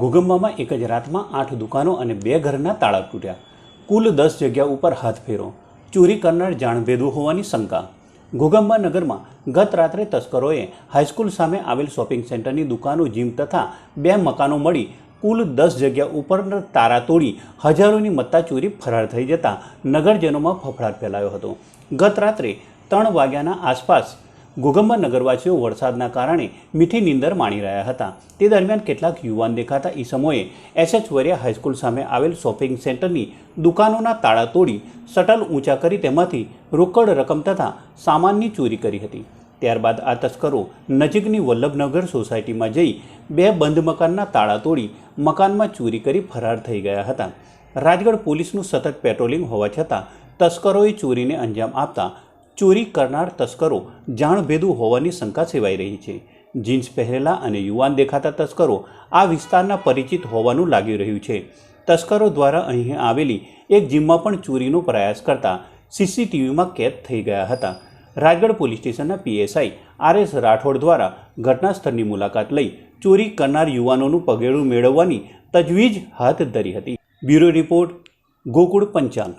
ઘોગંબામાં એક જ રાતમાં આઠ દુકાનો અને બે ઘરના તાળા તૂટ્યા. કુલ દસ જગ્યા ઉપર હાથ ફેરો. ચોરી કરનાર જાણભેદું હોવાની શંકા. ઘોગંબા નગરમાં ગત રાત્રે તસ્કરોએ હાઈસ્કૂલ સામે આવેલ શોપિંગ સેન્ટરની દુકાનો, જીમ તથા બે મકાનો મળી કુલ દસ જગ્યા ઉપર તારા તોડી હજારોની મત્તા ચોરી ફરાર થઈ જતા નગરજનોમાં ફફડાટ ફેલાયો હતો. ગત રાત્રે ત્રણ વાગ્યાના આસપાસ ઘોગંબા નગરવાસીઓ વરસાદના કારણે મીઠી નીંદર માણી રહ્યા હતા. તે દરમિયાન કેટલાક યુવાન દેખાતા ઈસમોએ એસએચ વરિયા હાઈસ્કૂલ સામે આવેલ શોપિંગ સેન્ટરની દુકાનોના તાળા તોડી શટલ ઊંચા કરી તેમાંથી રોકડ રકમ તથા સામાનની ચોરી કરી હતી. ત્યારબાદ આ તસ્કરો નજીકની વલ્લભનગર સોસાયટીમાં જઈ બે બંધ મકાનના તાળા તોડી મકાનમાં ચોરી કરી ફરાર થઈ ગયા હતા. રાજગઢ પોલીસનું સતત પેટ્રોલિંગ હોવા છતાં તસ્કરોએ ચોરીને અંજામ આપતા ચોરી કરનાર તસ્કરો જાણભેદું હોવાની શંકા સેવાઈ રહી છે. જીન્સ પહેરેલા અને યુવાન દેખાતા તસ્કરો આ વિસ્તારના પરિચિત હોવાનું લાગી રહ્યું છે. તસ્કરો દ્વારા અહીં આવેલી એક જીમમાં પણ ચોરીનો પ્રયાસ કરતા સીસીટીવીમાં કેદ થઈ ગયા હતા. રાજગઢ પોલીસ સ્ટેશનના પીએસઆઈ આર એસ રાઠોડ દ્વારા ઘટના સ્થળની મુલાકાત લઈ ચોરી કરનાર યુવાનોનું પગેડું મેળવવાની તજવીજ હાથ ધરી હતી. Bureau report Gokul Panchal.